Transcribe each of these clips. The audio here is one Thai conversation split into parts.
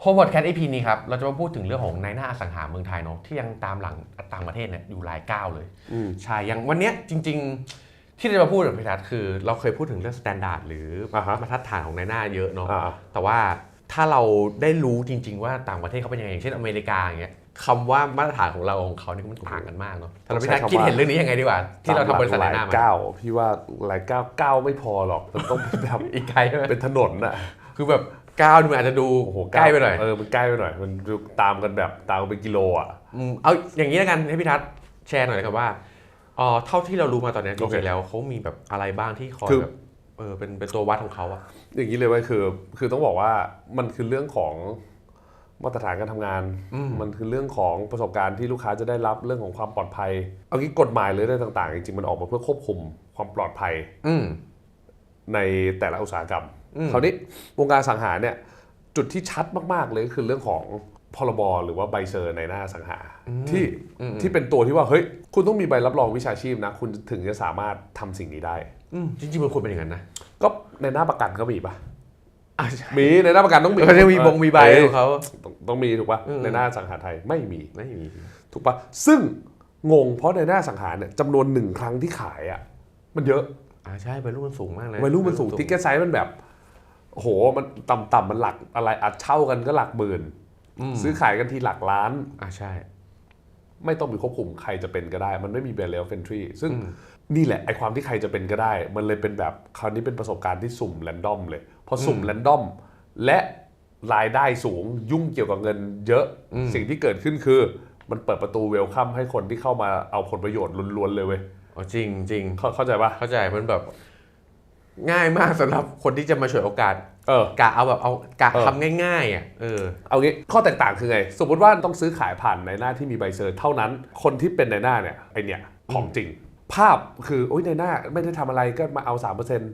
โฮมวอดแคท EP นี้ครับ เราจะมาพูดถึงเรื่องของนายหน้าอสังหาเมืองไทยเนาะที่ยังตามหลังต่างประเทศเนี่ยอยู่หลายก้าวเลยอืมใช่อย่างวันเนี้ยจริง ๆ ที่เราจะมาพูดกับพี่ทัศน์คือ เราเคยพูดถึงเรื่องสแตนดาร์ดหรืออ่าฮะมาตรฐานของนายหน้าเยอะเนาะอ่าแต่ว่าถ้าเราได้รู้จริง ๆ ว่าต่างประเทศเขาเป็นยังไงอย่างเช่นอเมริกาอย่างเงี้ย คำว่ามาตรฐานของเราของเขาเนี่ยมันต่างกันมากเนาะแต่เราพี่ทัศน์คิดเห็นเรื่องนี้ยังไงดีกว่า ที่เราทำบริษัทหนาลายยหน้ามาก้าวพี่ว่าหลายก้าวก้าวไม่พอหรอกมันต้องเป็นแบบอีกไกลใช่ไหมเป็นถนนน่ะคือแบบก้าวนึงอาจจะดูโอ้โหใกล้ไปหน่อยเออมันใกล้ไปหน่อย มันดูตามกันแบบตามกันเป็นกิโลอะอืมเอาอย่างนี้แล้วกันให้พี่ทัศน์แชร์หน่อยเลยครับว่าอ๋อเท่าที่เรารู้มาตอนเนี้ยจโอเคริงๆแล้วเขามีแบบอะไรบ้างที่คอยคือแบบเออเป็นเป็นตัววัดของเขาอะอย่างนี้เลยเว่าคือ คือต้องบอกว่ามันคือเรื่องของ มาตรฐานการทำงาน มันคือเรื่องของประสบการณ์ที่ลูกค้าจะได้รับเรื่องของความปลอดภัย เอางี้กฎหมายหรืออะไรต่างๆ จริงๆ มันออกมาเพื่อควบคุมความปลอดภัยอืมในแต่ละอุตสาหกรรมอืมคราวนี้วงการสังหารเนี่ยจุดที่ชัดมากๆเลยก็คือเรื่องของพรบหรือว่าใบเซอร์ในหน้าสังหาที่ที่เป็นตัวที่ว่าเฮ้ยคุณต้องมีใบรับรองวิชาชีพนะ คุณถึงจะสามารถทำสิ่งนี้ได้อืมจริงๆมันควรเป็นอย่างนั้นนะก็ในหน้าประกันก็มีปะอะ มีในหน้าประกันต้องมีเขาจะมีบงมีใบเอ้ยของเขาต้องต้องมีถูกปะอืมในหน้าสังหารไทยไม่มีไม่มี ถูกปะซึ่งงงเพราะในหน้าสังหารเนี่ยจำนวนหนึ่งครั้งที่ขายอะ มันเยอะอ่าใช่วัยรุ่นมันสูงมากเลยวัยรุ่นมันสูงทิกเก็ตไซส์มันแบบโอ้โหมันต่ำๆมันหลักอะไรอัดเช่ากันก็หลักหมื่นมซื้อขายกันทีหลักล้านอ่าใช่ ไม่ต้องมีควบคุมใครจะเป็นก็ได้ มันไม่มีเบลเลฟเฟนทรีซึ่งอืมนี่แหละไอความที่ใครจะเป็นก็ได้ มันเลยเป็นแบบคราวนี้เป็นประสบการณ์ที่สุ่มแรนดอมเลย พอสุ่มแรนดอม และรายได้สูงยุ่งเกี่ยวกับเงินเยอะ สิ่งที่เกิดขึ้นคือ มันเปิดประตูเวลคัมให้คนที่เข้ามาเอาผลประโยชน์ล้วนๆเลยเว้ยอ๋อจริงจริงเข้าเข้าใจปะเข้าใจมันแบบ ง่ายมากสำหรับคนที่จะมาฉวยโอกาสเออกะเอาแบบเอากะเออทำง่ายๆอะเออเอางี้ข้อแตกต่างคือไง สมมติว่าต้องซื้อขายผ่านในหน้าที่มีใบเซอร์เท่านั้น คนที่เป็นในหน้าเนี่ยไอเนี่ยของจริง ภาพคือโอ้ยในหน้าไม่ได้ทำอะไรก็มาเอา3%อืม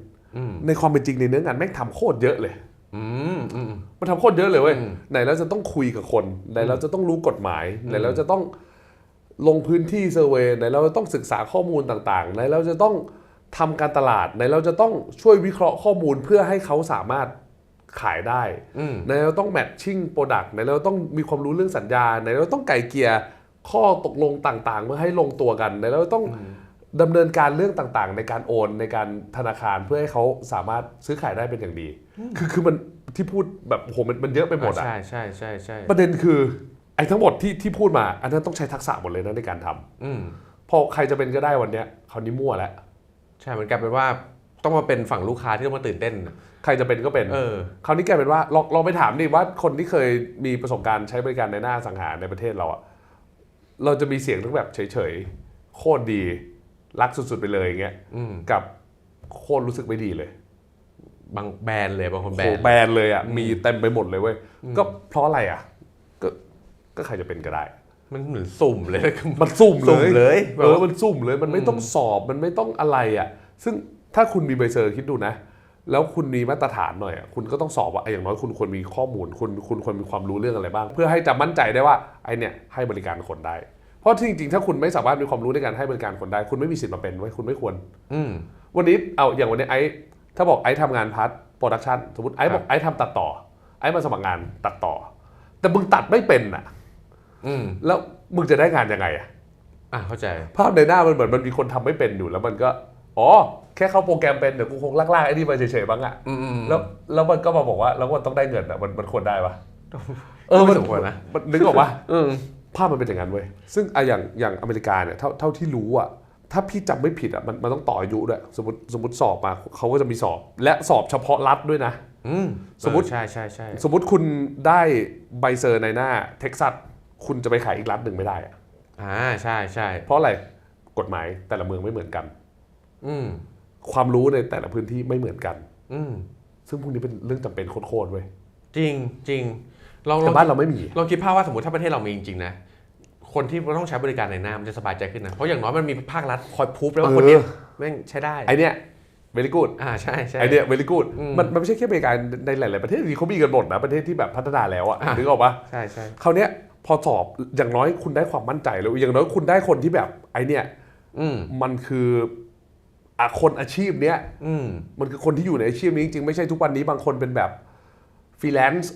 ในความเป็นจริงในเนื้องานแม่งทำโคตรเยอะเลยอืมอืมมันทำโคตรเยอะเลยเว้ยอืมไหนเราจะต้องคุยกับคนไหนเราจะต้องรู้กฎหมายไหนเราจะต้องลงพื้นที่เซอร์เวยไหนเราจะต้องศึกษาข้อมูลต่างๆไหนเราจะต้องทำการตลาดไหนเราจะต้องช่วยวิเคราะห์ข้อมูลเพื่อให้เขาสามารถขายได้อืมไหนเราต้องแมทชิ่งโปรดักต์ไหนเราต้องมีความรู้เรื่องสัญญาไหนเราต้องไก่เกลียร์ข้อตกลงต่างๆ เพื่อให้ลงตัวกันไหนเราต้อง ดำเนินการเรื่องต่างๆ ในการโอนในการธนาคารเพื่อให้เขาสามารถซื้อขายได้เป็นอย่างดี คือคือมันที่พูดแบบโหมันมันเยอะไปหมดอะใช่ใช่ใช่ใช่ประเด็นคือไอ้ทั้งหมดที่ที่พูดมาอันนั้นต้องใช้ทักษะหมดเลยนะในการทำอืมพอใครจะเป็นก็ได้วันเนี้ยคราวนี้มั่วแล้วใช่มันกลายเป็นว่าต้องมาเป็นฝั่งลูกค้าที่ต้องมาตื่นเต้น ใครจะเป็นก็เป็นเออคราวนี้กลายเป็นว่าลองลองไปถามดิว่าคนที่เคยมีประสบการณ์ใช้บริการในหน้าสังหารในประเทศเราอะเราจะมีเสียงทั้งแบบเฉยๆโคตรดี รักสุดๆไปเลยอย่างเงี้ยอืมกับโคตรรู้สึกไม่ดีเลยบางแบรนด์เลยบางคนโหแบรนด์แบนเลยอะมีเต็มไปหมดเลยเว้ยก็เพราะอะไรอะก็ก็ใครจะเป็นก็ได้ มันเหมือนสุ่มเลยมันสุ่มสุ่มเลยเลยเออมันสุ่มเลยมันไม่ต้องสอบมันไม่ต้องอะไรอะ ซึ่งถ้าคุณมีใบเซอร์คิดดูนะ แล้วคุณมีมาตรฐานหน่อยอะคุณก็ต้องสอบว่าไอ้อย่างน้อยคุณควรมีข้อมูล คุณคุณควรมีความรู้เรื่องอะไรบ้าง เพื่อให้จะมั่นใจได้ว่าไอ้เนี่ยให้บริการคนได้ เพราะที่จริงๆ ถ้าคุณไม่สามารถมีความรู้ในการให้บริการคนได้ คุณไม่มีสิทธิ์มาเป็นไว้ยคุณไม่ควร อืม วันนี้เอาอย่างวันนี้ไอ้ถ้าบอกไอ้ทำงานพาร์ทโปรดักชันสมมติไอ้บอกไอ้ทำตัดต่อ ไอ้มาสมัครงานตัดต่อ แต่มึงตัดไม่เป็นอะ อืมแล้วมึงจะได้งานยังไงอะอะเข้าใจ ภาพในหน้ามันเหมือนมันมีคนทำไม่เป็นอยู่แล้วมันก็อ๋อแค่เข้าโปรแกรมเป็นเดี๋ยวกูคงลากๆไอ้นี่มาเฉยๆบ้างอะอืมอืมแล้วแล้วมันก็มาบอกว่าแล้วมันต้องได้เงินอะมันมันควรได้ปะไม่สมควรนะ มันนึกออกปะ อืม ภาพมันเป็นอย่างนั้นเว้ยซึ่งอะอย่างอย่างอเมริกาเนี่ยเท่าเท่าที่รู้อะถ้าพี่จำไม่ผิดอะมันมันต้องต่ออายุด้วยสมมติสมมติสอบมาเขาก็จะมีสอบ และสอบเฉพาะรัฐด้วยนะอืมสมมุติเออใช่ใช่ใช่สมมติคุณได้ใบเซอร์ในหน้าเท็กซัสคุณจะไปขายอีกรัฐหนึ่งไม่ได้อะอ่าใช่ใช่เพราะอะไรกฎหมายแต่ละเมืองไม่เหมือนกัน อืมความรู้ในแต่ละพื้นที่ไม่เหมือนกัน อืมซึ่งพวกนี้เป็นเรื่องจำเป็นโคตรๆเว้ยจริงจริง ลองลแต่องบ้านเราไม่มี ลองคิดภาพว่าสมมติถ้าประเทศเรามีจริงๆนะ คนที่ต้องใช้บริการในหน้ามันจะสบายใจขึ้นนะ เพราะอย่างน้อยมันมีภาครัฐคอยพูฟแล้วว่าเออคนเนี้ยแม่งใช้ได้ ไอเนี้ย very good อ่าใช่ใช่ไอเนี้ย very good อืมมันมันไม่ใช่แค่อเมริกาในหลาย ๆ ประเทศที่เขามีกันหมดนะประเทศที่แบบพัฒนาแล้วอะอะนึกออกปะใช่ใช่คราวเนี้ยพอสอบอย่างน้อยคุณได้ความมั่นใจแล้วอย่างน้อยคุณได้คนที่แบบไอเนี้ยอืมมันคืออะคนอาชีพเนี้ยอืมมันคือคนที่อยู่ในอาชีพนี้จริงๆไม่ใช่ทุกวันนี้บางคนเป็นแบบฟรีแลนซ์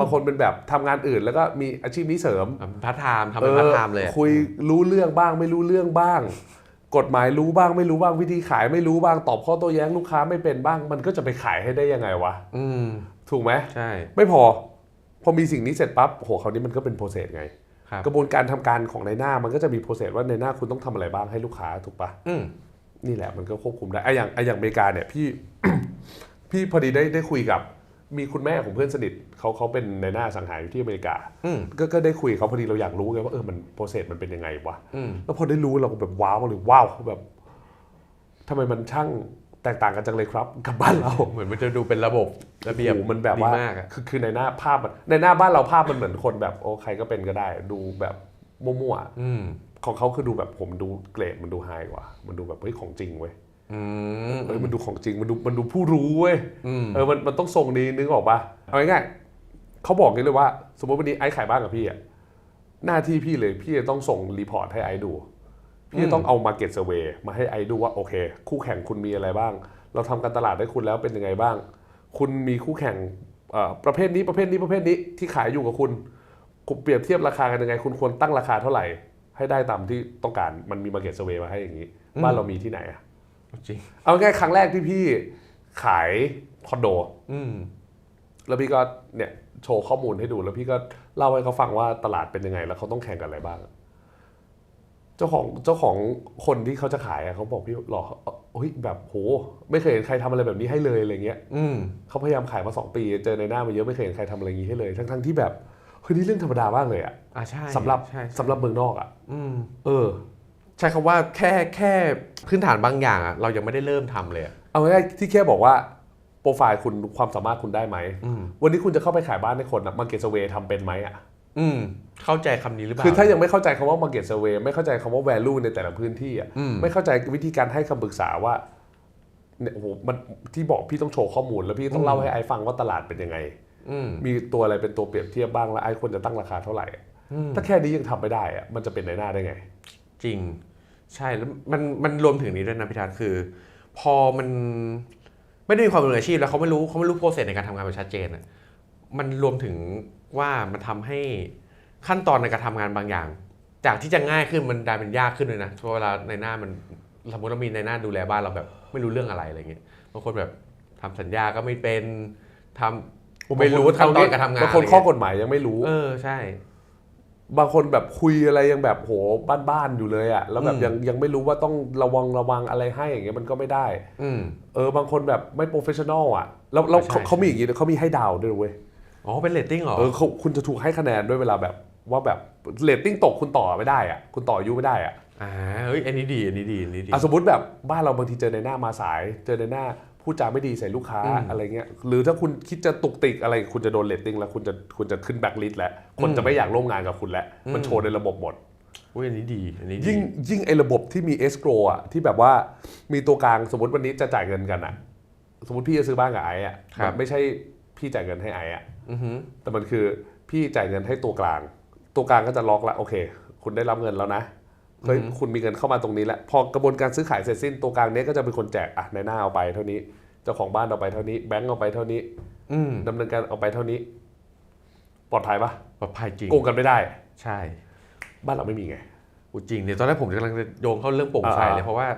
บางคนเป็นแบบทำงานอื่น แล้วก็มีอาชีพนี้เสริมพาร์ทไทม์ทำเป็นพาร์ทไทม์เลยอะคุยรู้เรื่องบ้างไม่รู้เรื่องบ้าง กฎหมายรู้บ้างไม่รู้บ้างวิธีขายไม่รู้บ้างตอบข้อโต้แย้งลูกค้าไม่เป็นบ้าง มันก็จะไปขายให้ได้ยังไงวะอืมถูกไหมใช่ ไม่พอ พอมีสิ่งนี้เสร็จปั๊บโหคราวนี้มันก็เป็นโปรเซสไงครับกระบวนการทำการของในหน้ามันก็จะมีโปรเซสว่าในหน้าคุณต้องทำอะไรบ้างให้ลูกค้าถูกปะอืมนี่แหละมันก็ควบคุมได้ไอ้อย่างไอ้อย่างอเมริกาเนี่ยพี่ พี่พอดีได้ได้คุยกับ มีคุณแม่ของเพื่อนสนิทเขาเขาเป็นในหน้าอสังหาอยู่ที่อเมริกาอืมก็ก็ได้คุยกับเขาพอดีเราอยากรู้ไงว่าเออมันโปรเซสมันเป็นยังไงวะอืมแล้วพอได้รู้เราก็แบบว้าวเลยว้าวแบบทำไมมันช่างแตกต่างกันจังเลยครับกับบ้านเราเหมือนมันจะดูเป็นระบบระเบียบโอ้โหมันแบบว่าดีมากอะคือคือในหน้าภาพมันในหน้าบ้านเราภาพมันเหมือนคนแบบโอ้ใครก็เป็นก็ได้ ดูแบบมั่วอืมๆของเขาคือดูแบบผมดูเกรดมันดูไฮกว่า มันดูแบบเฮ้ยของจริงเว้ยอืม เฮ้ยมันดูของจริงมันดูมันดูผู้รู้เว้ยอืมเออมันมันต้องทรงนี้นึกออกปะเอาง่ายๆเขาบอกกันเลยว่า สมมติวันนี้ไอ้ขายบ้านกับพี่อะหน้าที่พี่เลยพี่จะต้องส่งรีพอร์ตให้ไอ้ดู พี่จะต้องเอามาเก็ตเซอร์เวมาให้ไอ้ดูว่าโอเค คู่แข่งคุณมีอะไรบ้าง เราทำการตลาดให้คุณแล้วเป็นยังไงบ้าง คุณมีคู่แข่งเอ่อประเภทนี้ประเภทนี้ประเภทนี้ที่ขายอยู่กับคุณคุณเปรียบเทียบราคากันยังไง คุณควรตั้งราคาเท่าไหร่ ให้ได้ตามที่ต้องการมันมีมาเก็ตเซอร์เวมาให้อย่างนี้ บ้านเรามีที่ไหนอะ จริงเอาง่ายๆครั้งแรกที่พี่ขายคอนโด อืมแล้วพี่ก็เนี่ยโชว์ข้อมูลให้ดู แล้วพี่ก็เล่าให้เขาฟังว่าตลาดเป็นยังไง แล้วเขาต้องแข่งกันอะไรบ้าง เจ้าของเจ้าของคนที่เขาจะขายอะเขาบอกพี่หรอเฮ้ยแบบโหไม่เคยเห็นใครทำอะไรแบบนี้ให้เลยอะไรเงี้ย อืมเขาพยายามขายมาสองปีเจอในหน้ามาเยอะไม่เคยเห็นใครทำอะไรอย่างนี้ให้เลย ทั้งทั้งๆที่แบบเฮ้ยนี่เรื่องธรรมดามากเลยอะอ่าใช่สำหรับใช่สำหรับเมืองนอกอะอืมเออใช้คำว่าแค่แค่พื้นฐานบางอย่างอะเรายังไม่ได้เริ่มทำเลยอะเอาง่ายๆที่แค่บอกว่าโปรไฟล์คุณความสามารถคุณได้ไหม อืมวันนี้คุณจะเข้าไปขายบ้านให้คนอะมาเก็ตเซเวทำเป็นไหมอะอืมเข้าใจคำนี้หรือเปล่า คือถ้ายังไม่เข้าใจคำว่า market survey ไม่เข้าใจคำว่า value ในแต่ละพื้นที่อะอืม ไม่เข้าใจวิธีการให้คำปรึกษาว่าเนี่ยโอ้โหมันที่บอกพี่ต้องโชว์ข้อมูล แล้วพี่ต้องเล่าให้ไอ้ฟังว่าตลาดเป็นยังไง อืมมีตัวอะไรเป็นตัวเปรียบเทียบบ้างแล้วไอ้ควรจะตั้งราคาเท่าไหร่อะอืมถ้าแค่นี้ยังทำไม่ได้อะมันจะเป็นในหน้าได้ไง จริง ใช่แล้วมันมันรวมถึงนี้ด้วยนะพิธานคือ พอมันไม่ได้มีความมืออาชีพแล้วเขาไม่รู้เขาไม่รู้โปรเซสในการทำงานมันชัดเจนอะมันรวมถึงว่ามันทำให้ขั้นตอนในการทำงานบางอย่าง จากที่จะง่ายขึ้นมันกลายเป็นยากขึ้นเลยนะเพราะเวลาในหน้ามันสมมติเรามีในหน้าดูแลบ้านเราแบบไม่รู้เรื่องอะไรอะไรเงี้ยบางคนแบบทำสัญญาก็ไม่เป็นทำ ไม่รู้ขั้นตอนการทำงาน บางคนข้อกฎหมายยังไม่รู้ เออใช่ บางคนแบบคุยอะไรยังแบบโหบ้านๆอยู่เลยอะแล้วแบบอืมยังยังไม่รู้ว่าต้องระวังระวังอะไรให้อย่างเงี้ยมันก็ไม่ได้อืมเออบางคนแบบไม่โปรเฟชชั่นอลอะแล้วแล้วใช่เขาเขามีอย่างงี้ด้วยเขามีให้ดาวด้วยเว้ยอ๋อเป็นเรตติ้งเหรอเออเขาคุณจะถูกให้คะแนนด้วยเวลาแบบว่าแบบเรตติ้งตกคุณต่อไม่ได้อะคุณต่ออายุไม่ได้อะอ่าเฮ้ยอันนี้ดีอันนี้ดีอันนี้ดีอะสมมติแบบบ้านเราบางทีเจอในหน้ามาสายเจอในหน้า พูดจาไม่ดีใส่ลูกค้าอืมอะไรเงี้ยหรือถ้าคุณคิดจะตุกติกอะไรคุณจะโดนเรตติ้งแล้วคุณจะคุณจะขึ้นแบ็คลิสต์แล้วคนอืมจะไม่อยากร่วมงานกับคุณแล้วมันอืมโชว์ในระบบหมดอุ้ยอันนี้ดีอันนี้ดียิ่งยิ่งไอ้ระบบที่มีเอสโกรอะที่แบบว่ามีตัวกลางสมมติวันนี้จะจ่ายเงินกันอะ สมมติพี่จะซื้อบ้านกับไอ้อะมันไม่ใช่พี่จ่ายเงินให้ไอ้อะอือหือแต่มันคือพี่จ่ายเงินให้ตัวกลาง ตัวกลางก็จะล็อกละโอเค คุณได้รับเงินแล้วนะ เฮ้ยคุณมีเงินเข้ามาตรงนี้แล้วพอกระบวนการซื้อขายเสร็จสิ้นตัวกลางเนี้ยก็จะเป็นคนแจกอะในหน้าเอาไปเท่านี้ เจ้าของบ้านเอาไปเท่านี้แบงก์เอาไปเท่านี้อืมดำเนินการเอาไปเท่านี้ ปลอดภัยปะปลอดภัยจริงโกงกันไม่ได้ ใช่บ้านเราไม่มีไงอูจริงเนี่ยตอนแรกผมกำลังจะโยงเข้าเรื่องโปร่งใสเลยอ่าเพราะว่า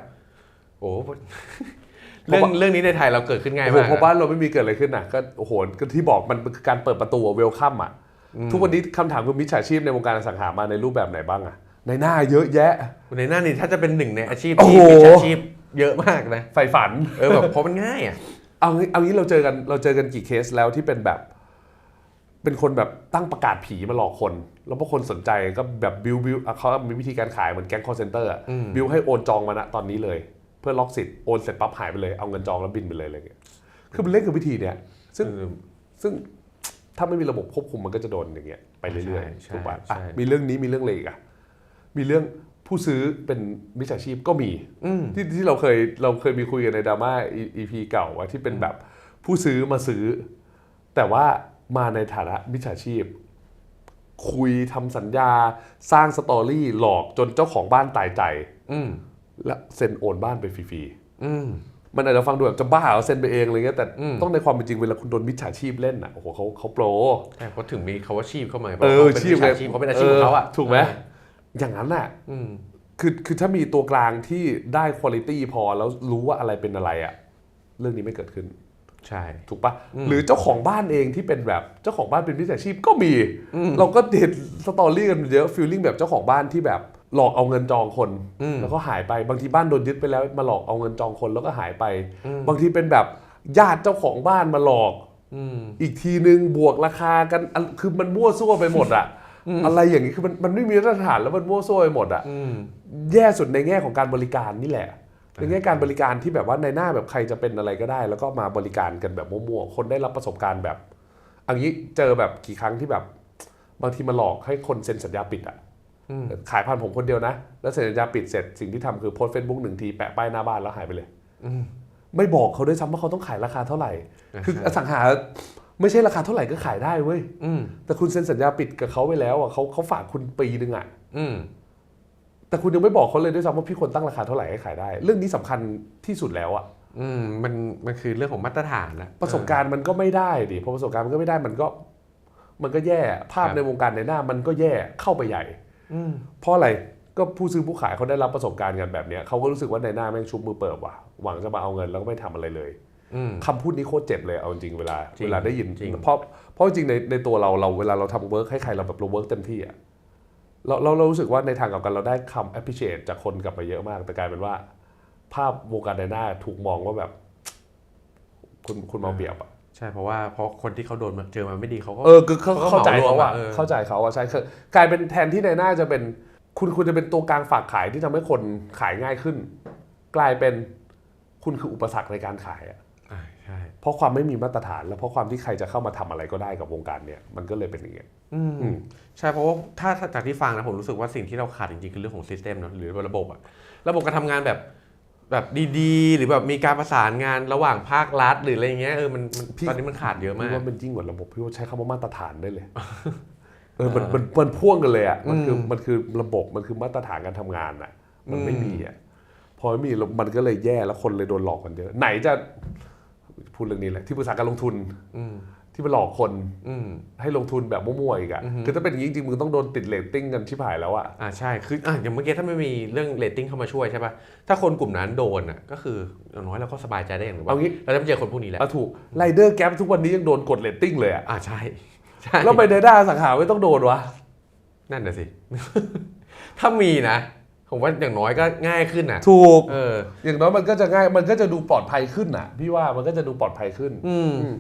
โอ้เพเรื่อราะงว่าเรื่องนี้ในไทยเราเกิดขึ้นง่ายโอ้โหมากเพราะบ้านเราไม่มีเกิดอะไรขึ้นน่ะก็โอ้โหก็ที่บอกมันคือการเปิดประตูเวลคัมอะทุกวันนี้คำถามคือมิจฉาชีพในวงการอสังหามาในรูปแบบไหนบ้างอะ ในหน้าเยอะแยะ ในหน้านี่ถ้าจะเป็นหนึ่งในอาชีพโอ้ที่โหมีอาชีพเยอะมากนะใฝ่ฝันเออแบบเพราะมันง่ายอะเอางี้เอางี้เราเจอกันเราเจอกันกี่เคสแล้วที่เป็นแบบ เป็นคนแบบตั้งประกาศผีมาหลอกคน แล้วพอคนสนใจก็แบบบิวบิวอะเขามีวิธีการขายเหมือนแก๊งคอร์เซนเตอร์อืมบิวให้โอนจองมาณตอนนี้เลย เพื่อล็อกสิทธิ์โอนเสร็จปั๊บหายไปเลยเอาเงินจองแล้วบินไปเลยอะไรเงี้ยคือมันเล่นกับวิธีเนี้ยซึ่งเออซึ่งถ้าไม่มีระบบควบคุมมันก็จะโดนอย่างเงี้ยไปเรื่อยใช่ๆถูกป่ะใช่อะมีเรื่องนี้มีเรื่องอะไรอีกอะ มีเรื่องผู้ซื้อเป็นมิจฉาชีพก็มีอืมที่ที่เราเคยเราเคยมีคุยกันในดราม่า EP เก่าว่าที่เป็นแบบผู้ซื้อมาซื้อ แต่ว่ามาในฐานะมิจฉาชีพ คุยทำสัญญาสร้างสตอรี่หลอกจนเจ้าของบ้านตายใจอืมและเซ็นโอนบ้านไปฟรีอืมมันอาจจะฟังดูแบบจะบ้าเอาเซ็นไปเองอะไรเงี้ยแต่อืมต้องในความเป็นจริงเวลาคุณโดนมิจฉาชีพเล่นอะโอ้โหเขาเขาโปรใช่เพราะถึงมีคาว่าชีพเข้ามาเออพราะขาป็นชีพวิชาชีพเขาเป็นอาชีพของเขาอะเออถูกไหม อย่างนั้นอะอืมคือคือถ้ามีตัวกลางที่ได้คุณภาพพอแล้วรู้ว่าอะไรเป็นอะไรอะเรื่องนี้ไม่เกิดขึ้น ใช่ถูกปะหรือเจ้าของบ้านเองที่เป็นแบบเจ้าของบ้านเป็นมิจฉาชีพก็มีอืมเราก็เห็นสตอรี่กันเยอะฟีลลิ่งแบบเจ้าของบ้านที่แบบหลอกเอาเงินจองคนอืมแล้วก็หายไปบางทีบ้านโดนยึดไปแล้วมาหลอกเอาเงินจองคนแล้วก็หายไปอืมบางทีเป็นแบบญาติเจ้าของบ้านมาหลอกอืมอีกทีนึงบวกราคากันอันคือมันมั่วซั่วไปหมดอะ อะไรอย่างนี้คือมันมันไม่มีมาตรฐานแล้วมันมั่วซั่วไปหมดอะอืมแย่สุดในแง่ของการบริการนี่แหละในแง่การบริการที่แบบว่าในหน้าแบบใครจะเป็นอะไรก็ได้ แล้วก็มาบริการกันแบบมั่วๆคนได้รับประสบการณ์แบบอันนี้เจอแบบกี่ครั้งที่แบบ บางทีมาหลอกให้คนเซ็นสัญญาปิดอะอืมขายผ่านผมคนเดียวนะ แล้วเซ็นสัญญาปิดเสร็จสิ่งที่ทำคือโพสเฟซบุ๊กหนึ่งทีแปะป้ายหน้าบ้านแล้วหายไปเลยอืมไม่บอกเขาด้วยซ้ำว่าเขาต้องขายราคาเท่าไหร่อ่าคือใช่อสังหา ไม่ใช่ราคาเท่าไหร่ก็ขายได้เว้ยอืมแต่คุณเซ็นสัญญาปิดกับเขาไปแล้วอะเขาเขาฝากคุณปีนึงอะอืมแต่คุณยังไม่บอกเขาเลยด้วยซ้ำว่าพี่ควรตั้งราคาเท่าไหร่ให้ขายได้ เรื่องนี้สำคัญที่สุดแล้วอะอืมมันมันคือเรื่องของมาตรฐานนะประสบการณ์มันก็ไม่ได้ดิพอประสบการณ์มันก็ไม่ได้มันก็ มันก็แย่ภาพครับในวงการในหน้ามันก็แย่เข้าไปใหญ่อืมเพราะอะไรก็ผู้ซื้อผู้ขายเขาได้รับประสบการณ์กันแบบเนี้ยเขาก็รู้สึกว่าในหน้าแม่งชุบมือเปิบว่ะหวังจะมาเอาเงินแล้วก็ไม่ทำอะไรเลยอืม คำพูดนี้โคตรเจ็บเลยเอาจริงๆเวลาจริงเวลาได้ยินจริงเพราะเพราะจริงๆในในตัวเราเราเวลาเราทำเวิร์กให้ใครเราแบบเราเวิร์กเต็มที่อะเราเราเรารู้สึกว่าในทางกลับกันเราได้คำ appreciate จากคนกลับมาเยอะมาก แต่กลายเป็นว่า ภาพวงการในหน้าถูกมองว่าแบบ คุณคุณมองเปรียบอะใช่เพราะว่าเพราะคนที่เขาโดนมาเจอมาไม่ดีเขาก็เออคือเขาเขาก็เข้าใจเหมารวมเขาอะอะเออเข้าใจเขาอะใช่คือกลายเป็นแทนที่ในหน้าจะเป็น คุณคุณจะเป็นตัวกลางฝากขายที่ทำให้คนขายง่ายขึ้น กลายเป็นคุณคืออุปสรรคในการขายอะอ่าใช่ เพราะความไม่มีมาตรฐาน และเพราะความที่ใครจะเข้ามาทำอะไรก็ได้กับวงการเนี่ยมันก็เลยเป็นอย่างเงี้ยอืมอืมใช่เพราะว่าถ้าถ้าจากที่ฟังนะผมรู้สึกว่าสิ่งที่เราขาดจริงๆคือเรื่องของซิสเต็มเนอะหรือระบบอะระบบการทำงานแบบแบบดีๆ หรือแบบมีการประสานงานระหว่างภาครัฐหรืออะไรอย่างเงี้ยเออมันมันตอนนี้มันขาดเยอะมาพี่กว่ามันยิ่งกว่าระบบพี่ว่าใช้คำว่ามาตรฐานได้เลยเออมันมันมันพ่วงกันเลยอะมันคืออืมมันคือระบบมันคือมาตรฐานการทำงานอะ มันไม่อืมมีอะพอไม่มีมันก็เลยแย่แล้วคนเลยโดนหลอกกันเยอะไหนจะ พูดเรื่องนี้แหละที่ปรึกษาการลงทุนอืมที่ไปหลอกคนอืมให้ลงทุนแบบมั่วๆอีกอะอือฮึคือถ้าเป็นอย่างนี้จริงๆมึงต้องโดนติดเรตติ้งกันชิบหายแล้วอะอ่าใช่คืออะอย่างเมื่อกี้ถ้าไม่มีเรื่องเรตติ้งเข้ามาช่วยใช่ป่ะถ้าคนกลุ่มนั้นโดนอะก็คืออย่างน้อยเราก็สบายใจได้อย่างหนึ่งว่าเอางี้เราจะไม่เจอคนพวกนี้แล้วเอาถูกไรเดอร์แก๊ปทุกวันนี้ยังโดนกดเรตติ้งเลยอะอ่าใช่ใช่แล้วไปในด้าสังหาไม่ต้องโดนวะนั่นน่ะสิถ้ามีนะ ผมว่าอย่างน้อยก็ง่ายขึ้นอะถูกเออ อย่างน้อยมันก็จะง่ายมันก็จะดูปลอดภัยขึ้นน่ะ พี่ว่ามันก็จะดูปลอดภัยขึ้นอืมอืม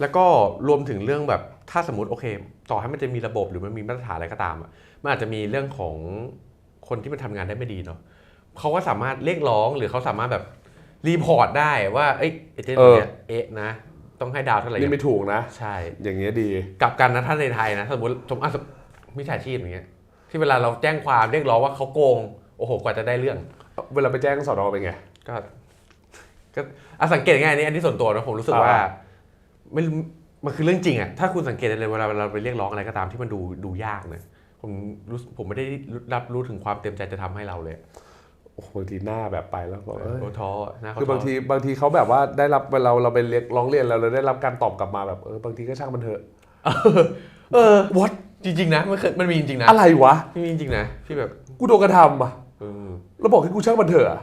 แล้วก็รวมถึงเรื่องแบบถ้าสมมติโอเค ต่อให้มันจะมีระบบหรือมันมีมาตรฐานอะไรก็ตามอะมันอาจจะมีเรื่องของคนที่มันทำงานได้ไม่ดีเนาะเขาก็สามารถเรียกร้องหรือเขาสามารถแบบรีพอร์ตได้ว่าเอ้ยเอเจนต์คนเนี้ยเอ๊ะนะ ต้องให้ดาวเท่าไหร่นี่ไม่ถูกนะ ใช่ อย่างเงี้ยดี กลับกันนะถ้าในไทยนะ สมมติสมมติอะสมมิจฉาชีพอย่างเงี้ยที่เวลาเราแจ้งความเรียกร้องว่าเขาโกงโอ้โหกว่าจะได้เรื่อง เวลาไปแจ้งสอนอเป็นไง ก็ก็อะสังเกตง่ายๆอันนี้อันนี้ส่วนตัวนะผมรู้สึกว่าอ่าไม่รู้มันคือเรื่องจริงอะถ้าคุณสังเกตได้เลยเวลาเราไปเรียกร้องอะไรก็ตามที่มันดูดูยากเนี่ยผมรู้สึกผมไม่ได้รับรู้ถึงความเต็มใจจะทำให้เราเลยโอ้โหบางทีหน้าแบบไปแล้วก็เอ้ยโอ้ท้อหน้าเขาคือบางท้ทีบางทีเขาแบบว่าได้รับเวลาเราไปเรียกร้องเรียนแล้วเราได้รับการตอบกลับมาแบบเออบางทีก็ช่างมันเถอะ เออ what จริง ๆ นะมันเคยมันมีจริงๆนะอะไรวะมีจริงๆนะที่แบบ กูโดนกระทำอะเออ แล้วบอกให้กูช่างมันเถอะอะ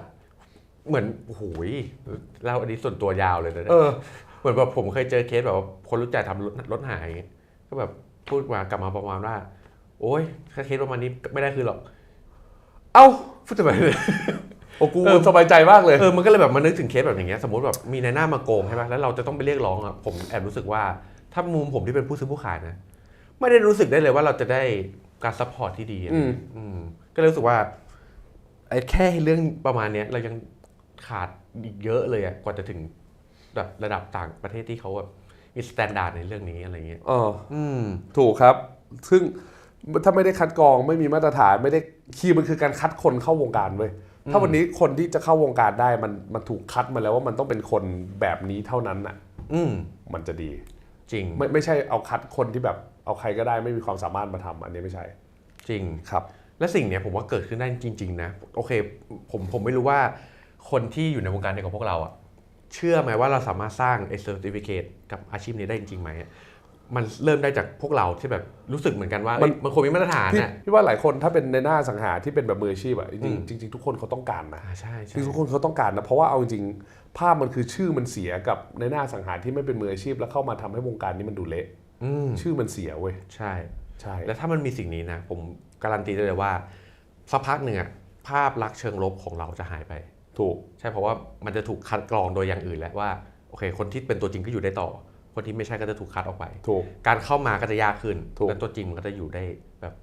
เหมือนโอ้โหยเล่าอันนี้ส่วนตัวยาวเลยนะเออเหมือนแบบผมเคยเจอเคสแบบว่าคนรู้จักทำรถรถหายอย่างเงี้ยก็แบบพูดมากลับมาประมาณว่า โอ้ยถ้าเคสประมาณนี้ไม่ได้คือหรอก เอ้าพูดทำไมเลยโอ้กูเออสบายใจมากเลยเออมันก็เลยแบบมานึกถึงเคสแบบอย่างเงี้ยสมมติแบบมีในหน้ามาโกงใช่ไหมแล้วเราจะต้องไปเรียกร้องอะผมแอบรู้สึกว่าถ้ามุมผมที่เป็นผู้ซื้อผู้ขายนะไม่ได้รู้สึกได้เลยว่าเราจะได้การซัพพอร์ตที่ดีอะอืมอืมก็เลยรู้สึกว่า ไอ้แค่เรื่องประมาณเนี้ยเรายังขาดอีกเยอะเลยอะกว่าจะถึงแบบระดับต่างประเทศที่เขาแบบมีสแตนดาร์ดในเรื่องนี้อะไรเงี้ยเอออืมถูกครับ ซึ่งถ้าไม่ได้คัดกรองไม่มีมาตรฐานไม่ได้คีย์มันคือการคัดคนเข้าวงการเว้ยถ้าวันนี้คนที่จะเข้าวงการได้มันมันถูกคัดมาแล้วว่ามันต้องเป็นคนแบบนี้เท่านั้นน่ะ อืมมันจะดี จริง ไม่ไม่ใช่เอาคัดคนที่แบบเอาใครก็ได้ไม่มีความสามารถมาทำอันนี้ไม่ใช่ จริงครับ และสิ่งเนี้ยผมว่าเกิดขึ้นได้จริง ๆ นะ โอเค ผมผมไม่รู้ว่าคนที่อยู่ในวงการเดียวกับพวกเราอะเชื่อไหมว่าเราสามารถสร้างไอ้ certificate กับอาชีพนี้ได้จริงๆไหมอะมันเริ่มได้จากพวกเราที่แบบรู้สึกเหมือนกันว่ามัเอ้นยมันควรมีมาตรฐานพี่น่ะพี่ว่าหลายคนถ้าเป็นในหน้าสังหาที่เป็นแบบมืออาชีพอะจอืริงมๆจริงๆทุกคนเขาต้องการนะอ่าใช่ใช่จริงๆทุกคนเขาต้องการนะเพราะว่าเอาจริงๆภาพมันคือชื่อมันเสียกับในหน้าสังหารที่ไม่เป็นมืออาชีพ แล้วเข้ามาทำให้วงการนี้มันดูเละอืมชื่อมันเสียเว้ยใช่ใช่ แล้วถ้ามันมีสิ่งนี้นะ ผม การันตีได้เลยว่าสักพักหนึ่งอะภาพลักษณ์เชิงลบของเราจะหายไป ถูกใช่เพราะว่ามันจะถูกคัดกรองโดยอย่างอื่นแล้วว่าโอเค คนที่เป็นตัวจริงก็อยู่ได้ต่อ คนที่ไม่ใช่ก็จะถูกคัดออกไป ถูก การเข้ามาก็จะยากขึ้นถูกและตัวจริงมันก็จะอยู่ได้แบบ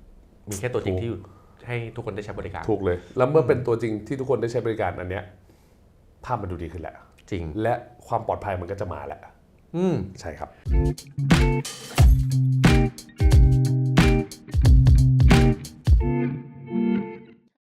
มีแค่ตัวจริงถูกที่อยู่ให้ทุกคนได้ใช้บริการ ถูกเลย แล้วเมื่อเป็นตัวจริงที่ทุกคนได้ใช้บริการอันเนี้ยภาพมันดูดีขึ้นแหละ จริง และความปลอดภัยมันก็จะมาแหละ อืมใช่ครับ